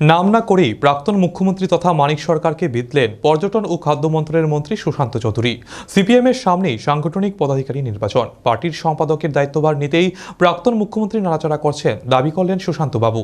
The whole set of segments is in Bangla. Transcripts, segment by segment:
নাম না করেই প্রাক্তন মুখ্যমন্ত্রী তথা মানিক সরকারকে বিদলেন পর্যটন ও খাদ্য মন্ত্রণের মন্ত্রী সুশান্ত চৌধুরী। সিপিএমের সামনেই সাংগঠনিক পদাধিকারী নির্বাচন। পার্টির সম্পাদকের দায়িত্বভার নিতেই প্রাক্তন মুখ্যমন্ত্রী নাড়াচাড়া করছেন, দাবি করলেন সুশান্তবাবু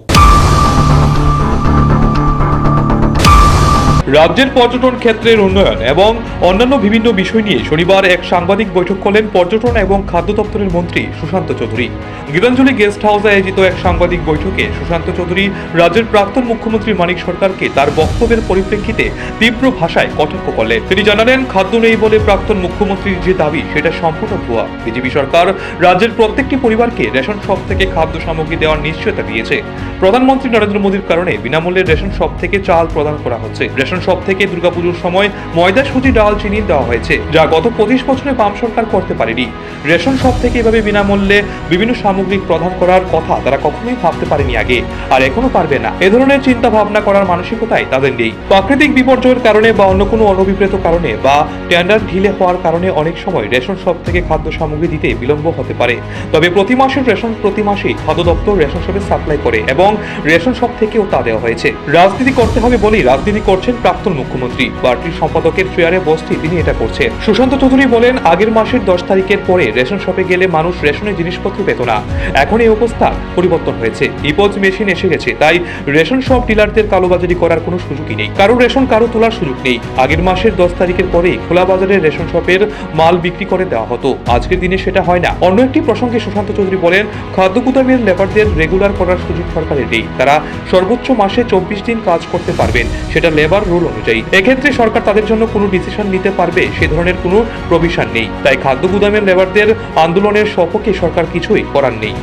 রাজ্যের পর্যটন ক্ষেত্রের উন্নয়ন এবং অন্যান্য বিভিন্ন বিষয় নিয়ে শনিবার এক সাংবাদিক বৈঠক করলেন পর্যটন এবং খাদ্য দপ্তরের মন্ত্রী সুশান্ত চৌধুরী। গীতাঞ্জলি গেস্ট হাউসে আয়োজিত এক সাংবাদিক বৈঠকে সুশান্ত চৌধুরী রাজ্যের প্রাক্তন মুখ্যমন্ত্রী মানিক সরকারকে তার বক্তব্যের পরিপ্রেক্ষিতে তীব্র ভাষায় কটাক্ষ করলেন। তিনি জানালেন, খাদ্য নেই বলে প্রাক্তন মুখ্যমন্ত্রীর যে দাবি, সেটা সম্পূর্ণ ভুয়া। বিজেপি সরকার রাজ্যের প্রত্যেকটি পরিবারকে রেশন শপ থেকে খাদ্য সামগ্রী দেওয়ার নিশ্চয়তা দিয়েছে। প্রধানমন্ত্রী নরেন্দ্র মোদীর কারণে বিনামূল্যে রেশন শপ থেকে চাল প্রদান করা হচ্ছে। রেশন শপ থেকে দুর্গাপুজোর সময় ময়দা সুজি ডাল চিনি দেওয়া হয়েছে, যা গত পঁচিশ বছরে বাম সরকার করতে পারেনি। রেশন শপ থেকে এভাবে বিনামূল্যে বিভিন্ন সামগ্রী প্রদান করার কথা তারা কখনোই ভাবতে পারেনি আগে, আর এখনও পারবে না। এ ধরনের চিন্তা ভাবনা করার মানসিকতাই তাদের নেই। প্রাকৃতিক বিপর্যয়ের কারণে বা অন্য কোনো অনভিপ্রেত কারণে বা টেন্ডার ঢিলে হওয়ার কারণে অনেক সময় রেশন শপ থেকে খাদ্য সামগ্রী দিতে বিলম্ব হতে পারে। তবে প্রতি মাসের রেশন প্রতি মাসেই খাদ্য দপ্তর রেশন শপে সাপ্লাই করে এবং রেশন শপ থেকেও তা দেওয়া হয়েছে। রাজনীতি করতে হবে বলেই রাজনীতি করছেন প্রাক্তন মুখ্যমন্ত্রী পার্টির সম্পাদকের ফেয়ারে বসতে তিনি এটা করছেন। সুশান্ত চৌধুরী বলেন, আগের মাসের দশ তারিখের পরে রেশন শপে গেলে মানুষ রেশনের জিনিসপত্র পেত না। এখন এই অবস্থা পরিবর্তন হয়েছে। ইপোজ মেশিন এসে গেছে, তাই রেশন শপ ডিলারদের কালোবাজারি করার কোনো সুযোগই নেই। কারও রেশন কারও তোলার সুযোগ নেই। আগের মাসের দশ তারিখের পরেই খোলা বাজারে রেশন শপের মাল বিক্রি করে দেওয়া হতো। আজকের দিনে সেটা হয় না। অন্য একটি প্রসঙ্গে সুশান্ত চৌধুরী বলেন, খাদ্য গুদামের লেবারদের রেগুলার করার সুযোগ সরকারের নেই। তারা সর্বোচ্চ মাসে চব্বিশ দিন কাজ করতে পারবেন। সেটা লেবার রুল অনুযায়ী। এক্ষেত্রে সরকার তাদের জন্য কোনো ডিসিশন নিতে পারবে সে ধরনের কোনো প্রভিশন নেই। তাই খাদ্য গুদামের লেবারদের আন্দোলনের সপক্ষে সরকার কিছুই করার নেই।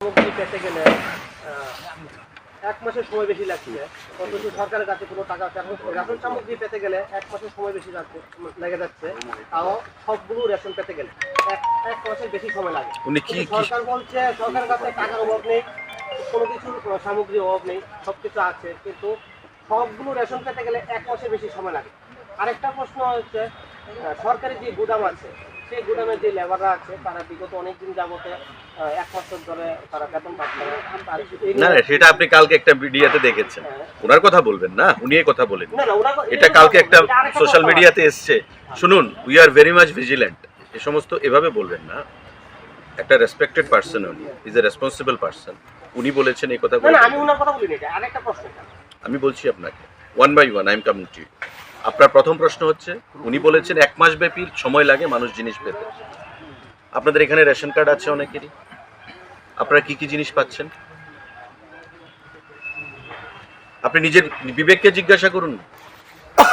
সামগ্রী পেতে গেলে এক মাসের সময় বেশি লাগছে অথচ সরকারের কাছে কোনো টাকা রেশন সামগ্রী পেতে গেলে এক মাসের সময় বেশি লেগে যাচ্ছে তাও সবগুলো রেশন পেতে গেলে। এক এক মাসের বেশি সময় লাগে। উনি কি কিন্তু কি সরকার বলছে সরকারের কাছে টাকার অভাব নেই কোনো কিছুর সামগ্রীর অভাব নেই সব কিছু আছে কিন্তু সবগুলো রেশন পেতে গেলে এক মাসের বেশি সময় লাগে। আরেকটা প্রশ্ন হচ্ছে সরকারি যে গুদাম আছে সেই গুদামের যে লেবাররা আছে তারা বিগত অনেক দিন যাবতে এক বছর ধরে তারা বেতন পাচ্ছে না। না সেটা আপনি কালকে একটা ভিডিওতে দেখেছেন। ওনার কথা বলবেন না উনি এই কথা বলেন এটা কালকে একটা সোশ্যাল মিডিয়াতে এসছে। শুনুন we are very much vigilant এ সমস্ত এভাবে বলবেন না। একটা রেসপেক্টেড পার্সন উনি ইজ এ রেসপন্সিবল পার্সন উনি বলেছেন এই কথা আমি ওনার কথা বলিনি আরেকটা প্রশ্ন। আমি বলছি আপনাকে one by one I am coming to আপনার প্রথম প্রশ্ন হচ্ছে, উনি বলেছেন এক মাস ব্যাপী সময় লাগে মানুষ জিনিস পেতে। আপনাদের এখানে রেশন কার্ড আছে অনেকেরই? আপনারা কি কি জিনিস পাচ্ছেন? আপনি নিজের বিবেককে জিজ্ঞাসা করুন।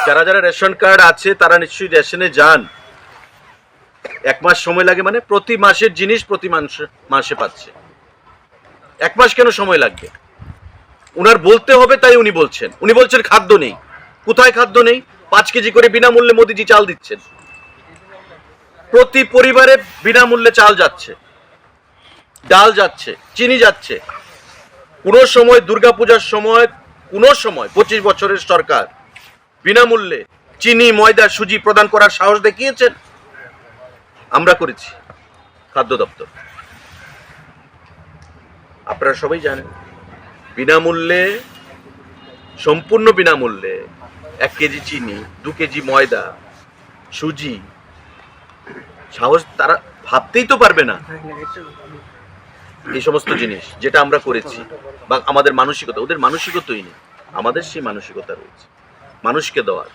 যারা যারা রেশন কার্ড আছে, তারা নিশ্চয়ই রেশনে যান। এক মাস সময় লাগে মানে প্রতি মাসের জিনিস প্রতি মাসে মাসে পাচ্ছে। এক মাস কেন সময় লাগবে? উনার বলতে হবে তাই উনি বলছেন। উনি বলছেন খাদ্য নেই। কোথায় খাদ্য নেই? পাঁচ কেজি করে বিনামূল্যে মোদিজি চাল দিচ্ছেন। প্রতি পরিবারে বিনামূল্যে চাল যাচ্ছে। ডাল যাচ্ছে, চিনি যাচ্ছে। কোনো সময় দুর্গাপূজার সময়, কোনো সময় পঁচিশ বছরের সরকার বিনামূল্যে চিনি, ময়দা, সুজি প্রদান করার সাহস দেখিয়েছেন। আমরা করেছি। খাদ্য দপ্তর। আপনারা সবাই জানেন। বিনামূল্যে, সম্পূর্ণ বিনামূল্যে এক কেজি চিনি, দু কেজি ময়দা, সুজি, সাহস তারা ভাবতেই তো পারবে না। এই সমস্ত জিনিস যেটা আমরা করেছি, বা আমাদের মানসিকতা, ওদের মানসিকতাই নেই। আমাদের সেই মানসিকতা রয়েছে। মানুষকে দেওয়ার।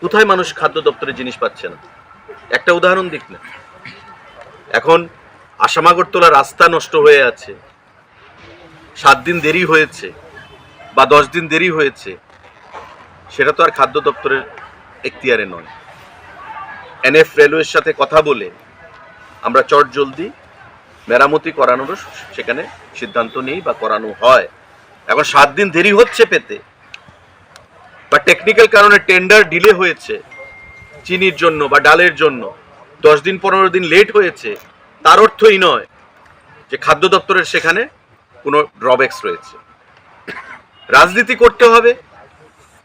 কোথায় মানুষ খাদ্য দপ্তরের জিনিস পাচ্ছে না? একটা উদাহরণ দিক না এখন আসামাগরতলা রাস্তা নষ্ট হয়ে আছে। সাত দিন দেরি হয়েছে বা দশ দিন দেরি হয়েছে, সেটা তো আর খাদ্য দপ্তরের এখতিয়ারে নয়। এনএফ রেলওয়ের সাথে কথা বলে আমরা চট জলদি মেরামতি করানোরও সেখানে সিদ্ধান্ত নেই বা করানো হয়। এখন সাত দিন দেরি হচ্ছে পেতে, বা টেকনিক্যাল কারণে টেন্ডার ডিলে হয়েছে চিনির জন্য বা ডালের জন্য, দশ দিন পনেরো দিন লেট হয়েছে, তার অর্থই নয় যে খাদ্য দপ্তরের সেখানে কোনো ড্রব্যাক্স রয়েছে। রাজনীতি করতে হবে।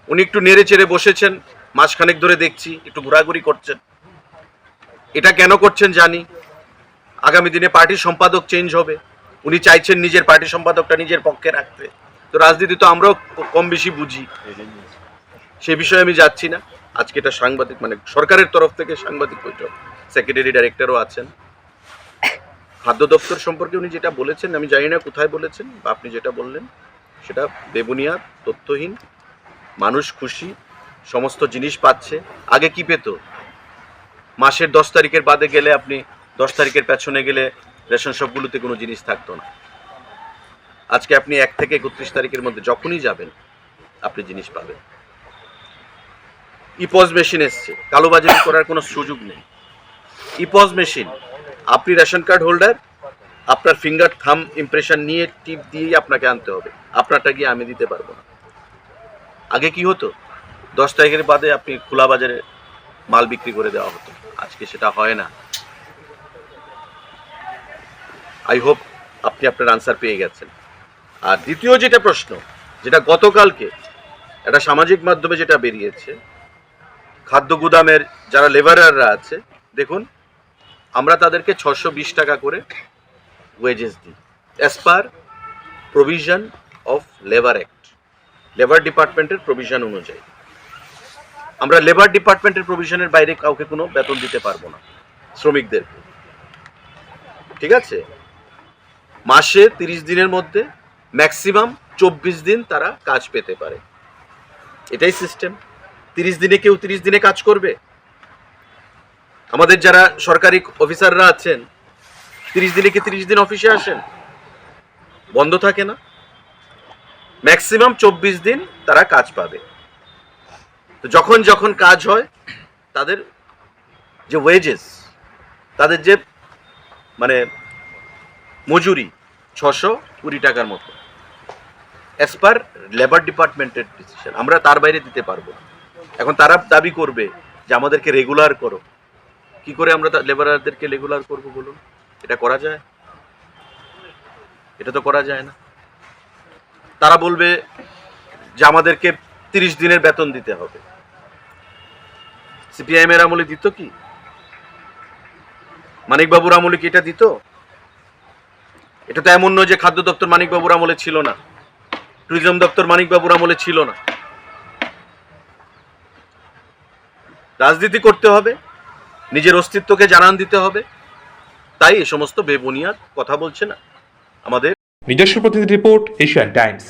উনি একটু নেড়ে চেড়ে বসেছেন মাসখানেক ধরে দেখছি, একটু ঘোরাঘুরি করছেন। এটা কেন করছেন জানি। আগামী দিনে পার্টির সম্পাদক চেঞ্জ হবে। উনি চাইছেন নিজের পার্টি সম্পাদকটা নিজের পক্ষে রাখতে। তো রাজনীতি তো আমরাও কম বেশি বুঝি। সে বিষয়ে আমি যাচ্ছি না। আজকে এটা সাংবাদিক মানে সরকারের তরফ থেকে সাংবাদিক বৈঠক। সেক্রেটারি ডাইরেক্টরও আছেন। খাদ্য দপ্তর সম্পর্কে উনি যেটা বলেছেন, আমি জানি না কোথায় বলেছেন, বা আপনি যেটা বললেন, সেটা বেবুনিয়া, তথ্যহীন, মানুষ খুশি, সমস্ত জিনিস পাচ্ছে। আগে কি পেত? মাসের দশ তারিখের বাদে গেলে আপনি দশ তারিখের পেছনে গেলে রেশন শপগুলোতে কোনো জিনিস থাকতো না। আজকে আপনি এক থেকে একত্রিশ তারিখের মধ্যে যখনই যাবেন, আপনি জিনিস পাবেন। ইপজ মেশিন এসছে। কালোবাজারি করার কোনো সুযোগ নেই। ইপজ মেশিন আপনি রেশন কার্ড হোল্ডার, আপনার ফিঙ্গার থাম ইমপ্রেশন নিয়ে টিপ দিয়েই আপনাকে আনতে হবে। আপনারটা গিয়ে আমি দিতে পারব না। আগে কি হতো? দশ তারিখের বাদে আপনি খোলা বাজারে মাল বিক্রি করে দেওয়া হতো। আজকে সেটা হয় না। আই হোপ আপনি আপনার আনসার পেয়ে গেছেন। আর দ্বিতীয় যেটা প্রশ্ন, যেটা গতকালকে একটা সামাজিক মাধ্যমে যেটা বেরিয়েছে, খাদ্য গুদামের যারা লেবারাররা আছে, দেখুন আমরা তাদেরকে ছশো বিশ টাকা করে ওয়েজেস দিই as per provision of labour act labour ডিপার্টমেন্টের প্রভিশন অনুযায়ী। আমরা লেবার ডিপার্টমেন্টের প্রভিশনের বাইরে কাউকে কোনো বেতন দিতে পারব না, শ্রমিকদেরকে। ঠিক আছে? মাসে তিরিশ দিনের মধ্যে ম্যাক্সিমাম চব্বিশ দিন তারা কাজ পেতে পারে। এটাই সিস্টেম তিরিশ দিনে কেউ তিরিশ দিনে কাজ করবে? আমাদের যারা সরকারি অফিসাররা আছেন, তিরিশ দিনে কি তিরিশ দিন অফিসে আসেন? বন্ধ থাকে না। ম্যাক্সিমাম চব্বিশ দিন তারা কাজ পাবে। তো যখন যখন কাজ হয়, তাদের যে ওয়েজেস তাদের যে মানে মজুরি ছশো কুড়ি টাকার মতো। অ্যাজ পার লেবার ডিপার্টমেন্টের ডিসিশন আমরা তার বাইরে দিতে পারব এখন তারা দাবি করবে যে আমাদেরকে রেগুলার করো। কি করে আমরা লেবারারদেরকে রেগুলার করব বলুন? এটা করা যায়? এটা তো করা যায় না। তারা বলবে যে আমাদেরকে তিরিশ দিনের বেতন দিতে হবে। সিপিআইএম এর আমলে দিত কি? মানিকবাবুর আমলে কি এটা দিত? এটা তো এমন নয় যে খাদ্য দপ্তর মানিকবাবুর আমলে ছিল না। ট্যুরিজম দপ্তর মানিকবাবুর আমলে ছিল না। রাজনীতি করতে হবে। নিজের অস্তিত্বকে জানান দিতে হবে। তাই এ সমস্ত বেবুনিয়াদ কথা বলছে না। আমাদের নিজস্ব প্রতিনিধি রিপোর্ট, এশিয়ান টাইমস।